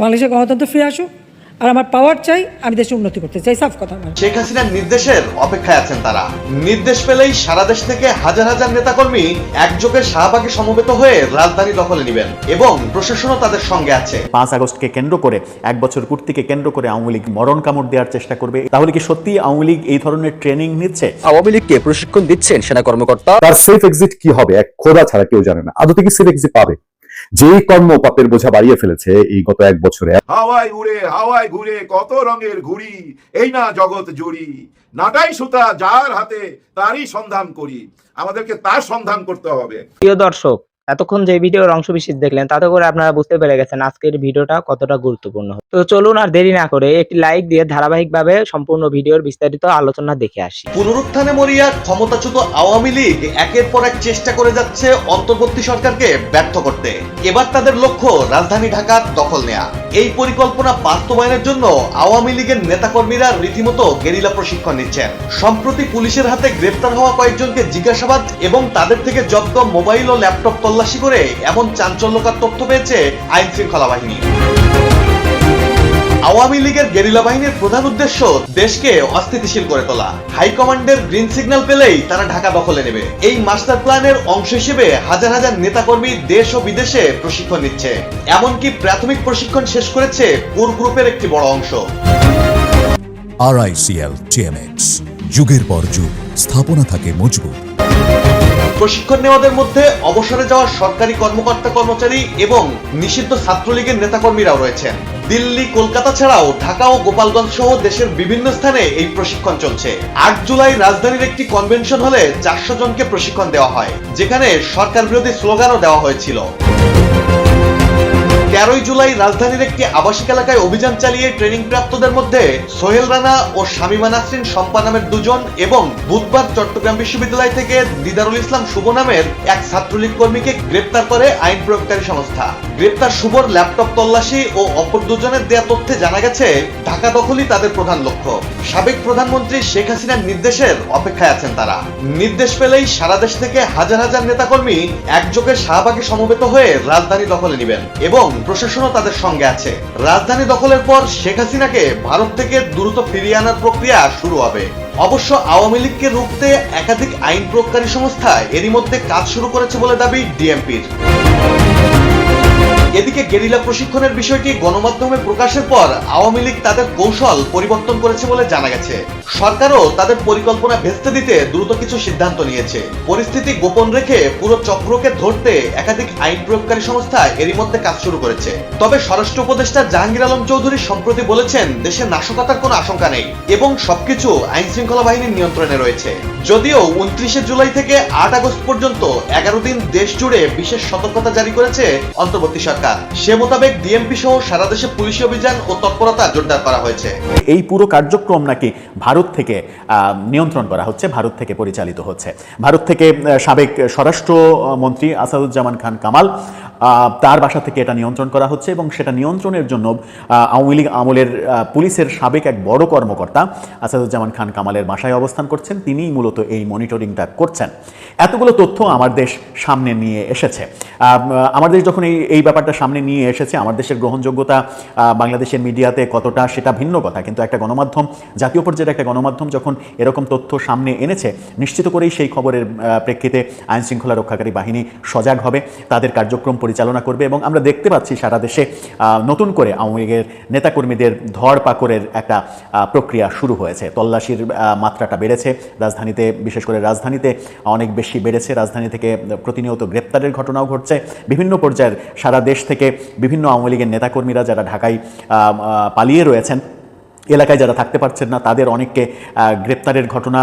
বাংলাদেশের গণতন্ত্র ফিরে আসুক। আর আমার পাওয়ার চাই আমি দেশের উন্নতি করতে চাই। সাফ কথা আমার শেখ হাসিনার নির্দেশের অপেক্ষায় আছেন তারা। নির্দেশ পেলেই সারা দেশ থেকে হাজার হাজার নেতাকর্মী একযোগে শাহবাগে সমবেত হয়ে রাজধানী দখলে নেবেন এবং প্রশাসনও তাদের সঙ্গে আছে। পাঁচ আগস্টকে কেন্দ্র করে এক বছর পূর্তিকে কেন্দ্র করে আওয়ামী লীগ মরণ কামড় দেওয়ার চেষ্টা করবে। তাহলে কি সত্যি আওয়ামী লীগ এই ধরনের ট্রেনিং নিচ্ছে? আওয়ামী লীগকে প্রশিক্ষণ দিচ্ছেন সেনা কর্মকর্তা তার সেফ এক্সিট কি হবে? এক খোদা ছাড়া কেউ জানে না। আদতে কি সেফ এক্সিট পাবে? যেই কর্ম পাপের বোঝা বাড়িয়ে ফেলেছে এই গত এক বছরে। হাওয়ায় উড়ে হাওয়ায় ঘুরে কত রঙের ঘুড়ি এই না জগৎ জুড়ি। নাটাই সুতা যার হাতে তারই সন্ধান করি। আমাদেরকে তার সন্ধান করতে হবে। প্রিয় দর্শক এতক্ষণ যে ভিডিওর অংশ বিশেষ দেখলেন, তাতে করে আপনারা বুঝতে পেরে গেছেন আজকের ভিডিওটা কতটা গুরুত্বপূর্ণ। তো চলুন আর দেরি না করে একটি লাইক দিয়ে ধারাবাহিকভাবে সম্পূর্ণ ভিডিওর বিস্তারিত আলোচনা দেখে আসি। পুনরুত্থানে মরিয়া ক্ষমতাচ্যুত আওয়ামী লীগ একের পর এক চেষ্টা করে যাচ্ছে অন্তর্বর্তী সরকারকে ব্যর্থ করতে। এবার তাদের লক্ষ্য রাজধানী ঢাকা দখল নেয়া। এই পরিকল্পনা বাস্তবায়নের জন্য আওয়ামী লীগের নেতাকর্মীরা রীতিমতো গেরিলা প্রশিক্ষণ নিচ্ছেন। সম্প্রতি পুলিশের হাতে গ্রেপ্তার হওয়া কয়েকজনকে জিজ্ঞাসাবাদ এবং তাদের থেকে জব্দ মোবাইল ও ল্যাপটপ তল্লাশি করে এমন চাঞ্চল্যকর তথ্য পেয়েছে আইন শৃঙ্খলা বাহিনী। আওয়ামী লীগের গেরিলা বাহিনীর প্রধান উদ্দেশ্য দেশকে অস্থিতিশীল করে তোলা। হাইকমান্ডের গ্রিন সিগন্যাল পেলেই তারা ঢাকা দখলে নেবে। এই মাস্টার প্ল্যানের অংশ হিসেবে হাজার হাজার নেতাকর্মী দেশ ও বিদেশে প্রশিক্ষণ নিচ্ছে। এমনকি প্রাথমিক প্রশিক্ষণ শেষ করেছে কোর গ্রুপের একটি বড় অংশ। আরআইসিএল টিএমএক্স যুগের পর যুগ, স্থাপনা থাকে মজবুত। প্রশিক্ষণ নেওয়াদের মধ্যে অবসরে যাওয়া সরকারি কর্মকর্তা কর্মচারী এবং নিষিদ্ধ ছাত্রলীগের নেতাকর্মীরাও রয়েছেন। দিল্লি, কলকাতা ছাড়াও ঢাকা ও গোপালগঞ্জ সহ দেশের বিভিন্ন স্থানে এই প্রশিক্ষণ চলছে। আট জুলাই রাজধানীর একটি কনভেনশন হলে চারশো জনকে প্রশিক্ষণ দেওয়া হয়, যেখানে সরকার বিরোধী স্লোগানও দেওয়া হয়েছিল। তেরোই জুলাই রাজধানীর একটি আবাসিক এলাকায় অভিযান চালিয়ে ট্রেনিং প্রাপ্তদের মধ্যে সোহেল রানা ও শামিমা নাসরিন শম্পা নামের দুজন এবং বুধবার চট্টগ্রাম বিশ্ববিদ্যালয় থেকে দিদারুল ইসলাম শুভ নামের এক ছাত্রলীগ কর্মীকে গ্রেপ্তার করে আইন প্রয়োগকারী সংস্থা। গ্রেপ্তার শুভর ল্যাপটপ তল্লাশি ও অপর দুজনের দেয়া তথ্যে জানা গেছে, ঢাকা দখলই তাদের প্রধান লক্ষ্য। সাবেক প্রধানমন্ত্রী শেখ হাসিনার নির্দেশের অপেক্ষায় আছেন তারা। নির্দেশ পেলেই সারা দেশ থেকে হাজার হাজার নেতাকর্মী একযোগে শাহবাগে সমবেত হয়ে রাজধানী দখলে নেবেন এবং প্রশাসনও তাদের সঙ্গে আছে। রাজধানী দখলের পর শেখ হাসিনাকে ভারত থেকে দ্রুত ফিরিয়ে আনার প্রক্রিয়া শুরু হবে। অবশ্য আওয়ামী লীগকে রুখতে একাধিক আইন প্রয়োগকারী সংস্থা এরই মধ্যে কাজ শুরু করেছে বলে দাবি ডিএমপির। গেরিলা প্রশিক্ষণের বিষয়টি গণমাধ্যমে প্রকাশের পর আওয়ামী লীগ তাদের কৌশল পরিবর্তন করেছে বলে জানা গেছে। সরকারও তাদের পরিকল্পনা ভেস্তে দিতে দ্রুত কিছু সিদ্ধান্ত নিয়েছে। পরিস্থিতি গোপন রেখে পুরো চক্রকে ধরতে একাধিক আইন প্রয়োগকারী সংস্থা এরই মধ্যে কাজ শুরু করেছে। তবে স্বরাষ্ট্র উপদেষ্টা জাহাঙ্গীর আলম চৌধুরী সম্প্রতি বলেছেন, দেশে নাশকতার কোনো আশঙ্কা নেই এবং সবকিছু আইন শৃঙ্খলা বাহিনীর নিয়ন্ত্রণে রয়েছে। যদিও উনত্রিশে জুলাই থেকে আট আগস্ট পর্যন্ত এগারো দিন দেশ জুড়ে বিশেষ সতর্কতা জারি করেছে অন্তর্বর্তী সরকার। সে মোতাবেক ডিএমপি সহ সারা দেশে পুলিশি অভিযান ও তৎপরতা জোরদার করা হয়েছে। এই পুরো কার্যক্রম নাকি ভারত থেকে নিয়ন্ত্রণ করা হচ্ছে, ভারত থেকে পরিচালিত হচ্ছে। ভারত থেকে সাবেক স্বরাষ্ট্রমন্ত্রী আসাদুজ্জামান খান কামাল তার বাসা থেকে এটা নিয়ন্ত্রণ করা হচ্ছে এবং সেটা নিয়ন্ত্রণের জন্য আওয়ামী লীগ আমলের পুলিশের সাবেক এক বড় কর্মকর্তা আসাদুজ্জামান খান কামালের বাসায় অবস্থান করছেন। তিনিই মূলত এই মনিটরিংটা করছেন। এতগুলো তথ্য আমার দেশ সামনে নিয়ে এসেছে। আমার দেশ যখন এই এই ব্যাপারটা সামনে নিয়ে এসেছে। আমার দেশের গ্রহণযোগ্যতা বাংলাদেশের মিডিয়াতে কতটা সেটা ভিন্ন কথা। কিন্তু একটা গণমাধ্যম, জাতীয় পর্যায়ের একটা গণমাধ্যম যখন এরকম তথ্য সামনে এনেছে, নিশ্চিত করেই সেই খবরের প্রেক্ষিতে আইন শৃঙ্খলা রক্ষাকারী বাহিনী সজাগ হবে, তাদের কার্যক্রম পরিচালনা করবে এবং আমরা দেখতে পাচ্ছি সারা দেশে নতুন করে আওয়ামী লীগের নেতাকর্মীদের ধর পাকড়ের একটা প্রক্রিয়া শুরু হয়েছে। তল্লাশির মাত্রাটা বেড়েছে। রাজধানীতে, বিশেষ করে রাজধানীতে, অনেক বেশি বেড়েছে। রাজধানী থেকে প্রতিনিয়ত গ্রেপ্তারের ঘটনাও ঘটছে। বিভিন্ন পর্যায়ের সারা দেশ থেকে বিভিন্ন আওয়ামী লীগের নেতাকর্মীরা যারা ঢাকায় পালিয়ে রয়েছেন এলাকায় যারা থাকতে পারছেন না, তাদের অনেককে গ্রেপ্তারের ঘটনা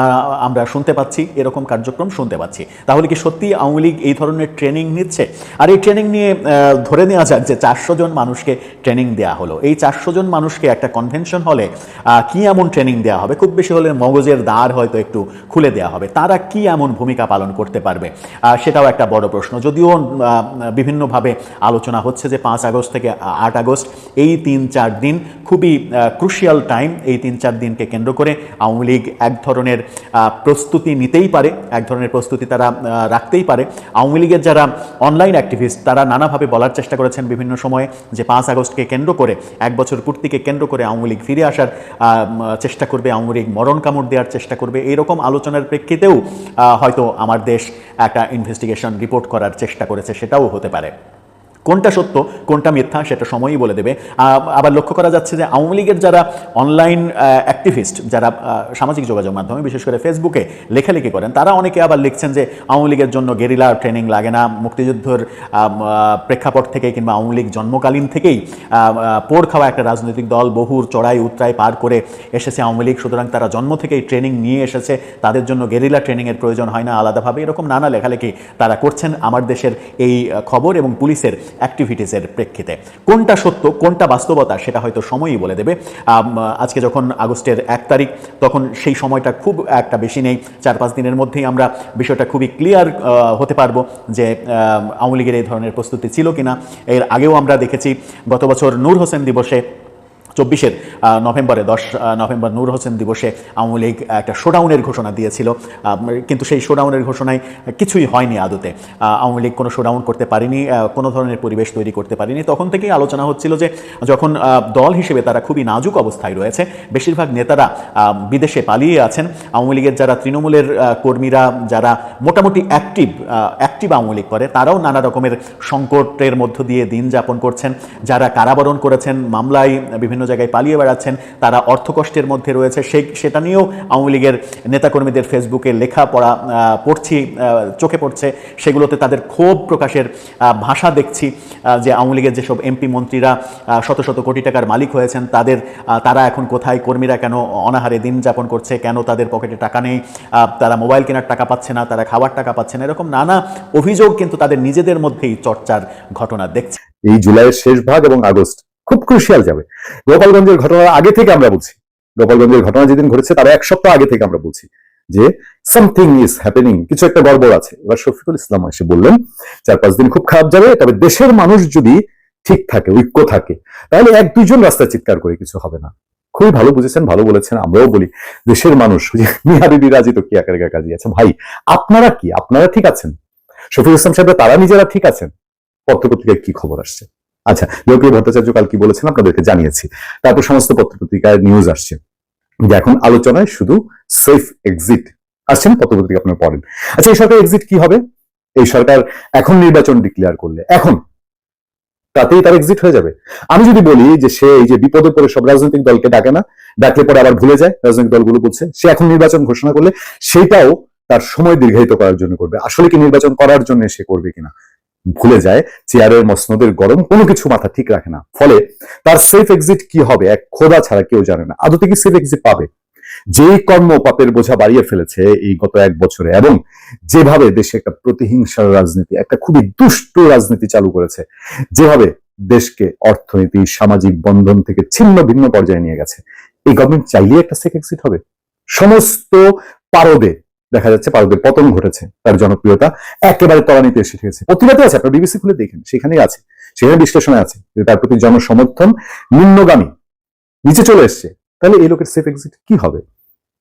আমরা শুনতে পাচ্ছি, এরকম কার্যক্রম শুনতে পাচ্ছি। তাহলে কি সত্যি আওয়ামী লীগ এই ধরনের ট্রেনিং নিচ্ছে? আর এই ট্রেনিং নিয়ে ধরে নেওয়া যাক যে চারশো জন মানুষকে ট্রেনিং দেওয়া হলো। এই চারশো জন মানুষকে একটা কনভেনশন হলে কি এমন ট্রেনিং দেওয়া হবে? খুব বেশি হলে মগজের দ্বার হয়তো একটু খুলে দেওয়া হবে। তারা কি এমন ভূমিকা পালন করতে পারবে? সেটাও একটা বড় প্রশ্ন। যদিও বিভিন্নভাবে আলোচনা হচ্ছে যে পাঁচ আগস্ট থেকে আট আগস্ট, এই তিন চার দিন খুবই ক্রুশিয়াল টাইম এই তিন চার দিনকে কেন্দ্র করে আওয়ামী লীগ এক ধরনের প্রস্তুতি নিতেই পারে, এক ধরনের প্রস্তুতি তারা রাখতেই পারে। আওয়ামী লীগের যারা অনলাইন অ্যাক্টিভিস্ট তারা নানাভাবে বলার চেষ্টা করেছেন বিভিন্ন সময়ে যে পাঁচ আগস্টকে কেন্দ্র করে, এক বছর পূর্তিকে কেন্দ্র করে আওয়ামী লীগ ফিরে আসার চেষ্টা করবে, আওয়ামী লীগ মরণ কামড় দেওয়ার চেষ্টা করবে। এইরকম আলোচনার প্রেক্ষিতেও হয়তো আমার দেশ একটা ইনভেস্টিগেশন রিপোর্ট করার চেষ্টা করেছে, সেটাও হতে পারে। কোনটা সত্য, কোনটা মিথ্যা সেটা সময়ই বলে দেবে। আবার লক্ষ্য করা যাচ্ছে যে আওয়ামী লীগের যারা অনলাইন অ্যাক্টিভিস্ট যারা সামাজিক যোগাযোগ মাধ্যমে, বিশেষ করে ফেসবুকে লেখালেখি করেন, তারা অনেকে আবার লিখছেন যে আওয়ামী লীগের জন্য গেরিলা ট্রেনিং লাগে না, মুক্তিযুদ্ধের প্রেক্ষাপট থেকে কিংবা আওয়ামী লীগ জন্মকালীন থেকেই পোড় খাওয়া একটা রাজনৈতিক দল, বহুর চড়াই উত্তরায় পার করে এসেছে আওয়ামী লীগ, সুতরাং তারা জন্ম থেকেই ট্রেনিং নিয়ে এসেছে, তাদের জন্য গেরিলা ট্রেনিংয়ের প্রয়োজন হয় না আলাদাভাবে, এরকম নানা লেখালেখি তারা করছেন। আমার দেশের এই খবর এবং পুলিশের অ্যাক্টিভিটিসের প্রেক্ষিতে। কোনটা সত্য, কোনটা বাস্তবতা, সেটা হয়তো সময়ই বলে দেবে। আজকে যখন আগস্টের এক তারিখ, তখন সেই সময়টা খুব একটা বেশি নেই। চার পাঁচ দিনের মধ্যেই আমরা বিষয়টা খুবই ক্লিয়ার হতে পারব যে আওয়ামী লীগের এই ধরনের প্রস্তুতি ছিল কিনা। এর আগেও আমরা দেখেছি, গত বছর নূর হোসেন দিবসে চব্বিশের নভেম্বরে দশ নভেম্বর নূর হোসেন দিবসে আওয়ামী লীগ একটা শোডাউনের ঘোষণা দিয়েছিল। কিন্তু সেই শোডাউনের ঘোষণায় কিছুই হয়নি আদতে। আওয়ামী লীগ কোনো শোডাউন করতে পারেনি কোনো ধরনের পরিবেশ তৈরি করতে পারেনি। তখন থেকেই আলোচনা হচ্ছিল যে যখন দল হিসেবে তারা খুবই নাজুক অবস্থায় রয়েছে, বেশিরভাগ নেতারা বিদেশে পালিয়ে আছেন। আওয়ামী লীগের যারা তৃণমূলের কর্মীরা, যারা মোটামুটি অ্যাক্টিভ অ্যাক্টিভ আওয়ামী লীগ করে, তারাও নানা রকমের সংকটের মধ্য দিয়ে দিন যাপন করছেন। যারা কারাবরণ করেছেন, মামলায় বিভিন্ন জায়গায় পালিয়ে বেড়াচ্ছেন, তারা অর্থকষ্টের মধ্যে রয়েছে। সেই, সেটা নিয়েও আওয়ামী লীগের নেতাকর্মীদের ফেসবুকে লেখা পড়া পড়ছি চোখে পড়ছে। সেগুলোতে তাদের ক্ষোভ প্রকাশের ভাষা দেখছি যে আওয়ামী লীগের যেসব এমপি, মন্ত্রীরা শত শত কোটি টাকার মালিক হয়েছেন, তাদের তারা এখন কোথায়, কর্মীরা কেন অনাহারে দিন যাপন করছে, কেন তাদের পকেটে টাকা নেই তারা মোবাইল কেনার টাকা পাচ্ছে না, তারা খাবার টাকা পাচ্ছে না, এরকম নানা অভিযোগ কিন্তু তাদের নিজেদের মধ্যেই চর্চার ঘটনা দেখছে। এই জুলাইয়ের শেষ ভাগ এবং আগস্ট খুব ক্রুশিয়াল যাবে। গোপালগঞ্জের ঘটনার আগে থেকে আমরা বলছি। গোপালগঞ্জের ঘটনা যেদিন ঘটেছে, তার এক সপ্তাহ আগে থেকে আমরা বলছি যে সামথিং ইজ হ্যাপেনিং কিছু একটা গড়বড় আছে। এবার শফিকুল ইসলাম এসে বললেন চার পাঁচ দিন খুব খারাপ যাবে, তবে দেশের মানুষ যদি ঠিক থাকে, ঐক্য থাকে, তাহলে এক দুইজন রাস্তায় চিৎকার করে কিছু হবে না। খুবই ভালো বুঝেছেন, ভালো বলেছেন, আমরাও বলি, দেশের মানুষ মিহাবিবি রাজি তো কি আকারে কাজী আছে ভাই, আপনারা কি? আপনারা ঠিক আছেন? শফিকুল ইসলাম সাহেব তারা নিজেরা ঠিক আছেন? পত্রপত্রিকায় কি খবর আসছে? আচ্ছা লোকীয় ভট্টাচার্য কাল কি বলেছেন আপনাদেরকে জানিয়েছি। তারপর সমস্ত পত্রপত্রিকায় নিউজ আসছে। যে এখন আলোচনায় শুধু সেফ এক্সিট আসছে না, পত্রপত্রিকা আপনারা পড়েন। আচ্ছা এই সরকার এক্সিট কি হবে? এই সরকার এখন নির্বাচন ডিক্লেয়ার করলে। এখন। তাতেই তার এক্সিট হয়ে যাবে। আমি যদি বলি যে সে এই যে বিপদে পড়ে সব রাজনৈতিক দলকে ডাকে না, ডাকলে পরে আবার ভুলে যায়, রাজনৈতিক দলগুলো বলছে, সে এখন নির্বাচন ঘোষণা করলে সেটাও তার সময় দীর্ঘায়িত করার জন্য করবে। আসলে কি নির্বাচন করার জন্য সে করবে কিনা? ভুলে যায়, চেয়ারের মসনদের গরম কোনো কিছু মাথা ঠিক রাখে না। ফলে তার সেফ এক্সিট কি হবে এক খোদা ছাড়া কেউ জানে না। আদতে কি সেফ এক্সিট পাবে? যেই কর্ম পাপের বোঝা বাড়িয়ে ফেলেছে এই গত এক বছরে এবং যেভাবে দেশে একটা প্রতিহিংসার রাজনীতি, একটা খুবই দুষ্ট রাজনীতি চালু করেছে, যেভাবে দেশকে অর্থনীতি, সামাজিক বন্ধন থেকে ছিন্ন ভিন্ন পর্যায়ে নিয়ে গেছে, এই গভর্নমেন্ট চাইলেই একটা সেফ এক্সিট হবে। সমস্ত পারদে দেখা যাচ্ছে পারদের পতন ঘটেছে, তার জনপ্রিয়তা একেবারে তলানিতে এসে গেছে। প্রতিবাদে আছে, আপনার বিবিসি খুলে দেখেন, সেখানেই আছে, সেখানে বিশ্লেষণে আছে যে তার প্রতি জনসমর্থন নিম্নগামী। নিচে চলে এসছে, তাহলে এই লোকের সেফ এক্সিট কি হবে?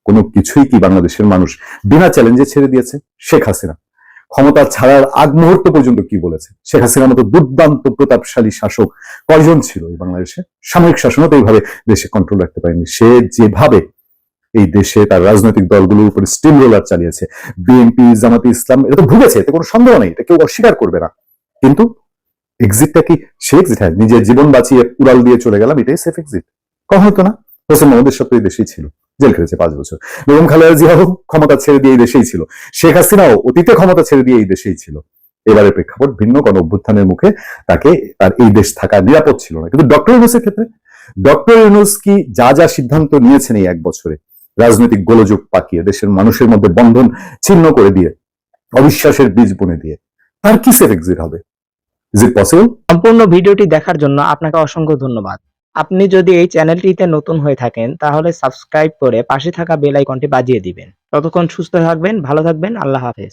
কোনো কিছুই কি বাংলাদেশের মানুষ বিনা চ্যালেঞ্জে ছেড়ে দিয়েছে? শেখ হাসিনা। ক্ষমতা ছাড়ার আগ মুহূর্ত পর্যন্ত কি বলেছে? শেখ হাসিনার মতো দুর্দান্ত প্রতাপশালী শাসক কয়জন ছিল এই বাংলাদেশে? সামরিক শাসনও তো এইভাবে দেশে কন্ট্রোল রাখতে পারেনি। সে যেভাবে এই দেশে তার রাজনৈতিক দলগুলোর উপরে স্টিম রোলার চালিয়েছে বিএনপি জামাতি ইসলাম এটা তো ভুগেছে, এতে কোনো সন্দেহ নেই, এটা কেউ অস্বীকার করবে না। কিন্তু এক্সিটটা কি সে এক্সিট হ্যাঁ নিজের জীবন বাঁচিয়ে উড়াল দিয়ে চলে গেলাম, এটাই সেফ এক্সিট কখন হতো না? হোসেন মোহাম্মদের সত্য এই দেশেই ছিল, জেল খেটেছে পাঁচ বছর। বেগম খালেদা জিয়াও ক্ষমতা ছেড়ে দিয়ে এই দেশেই ছিল। শেখ হাসিনাও অতীতে ক্ষমতা ছেড়ে দিয়ে এই দেশেই ছিল। এবারে প্রেক্ষাপট ভিন্ন, কোন অভ্যুত্থানের মুখে তাকে তার এই দেশ থাকা নিরাপদ ছিল না। কিন্তু ডক্টর ইউনুসের ক্ষেত্রে, ডক্টর ইউনুস কি যা যা সিদ্ধান্ত নিয়েছেন এই এক বছরে রাজনৈতিক গোলযোগ পাকিয়ে দেশের মানুষের মধ্যে বন্ধন ছিন্ন করে দিয়ে, অবিশ্বাসের বীজ বুনে দিয়ে, তার কি সেফ এক্সিট হবে সম্পূর্ণ ভিডিওটি দেখার জন্য আপনাকে অসংখ্য ধন্যবাদ। আপনি যদি এই চ্যানেলটিতে নতুন হয়ে থাকেন, তাহলে সাবস্ক্রাইব করে পাশে থাকা বেল আইকনটি বাজিয়ে দিবেন। ততক্ষণ সুস্থ থাকবেন, ভালো থাকবেন, আল্লাহ হাফেজ।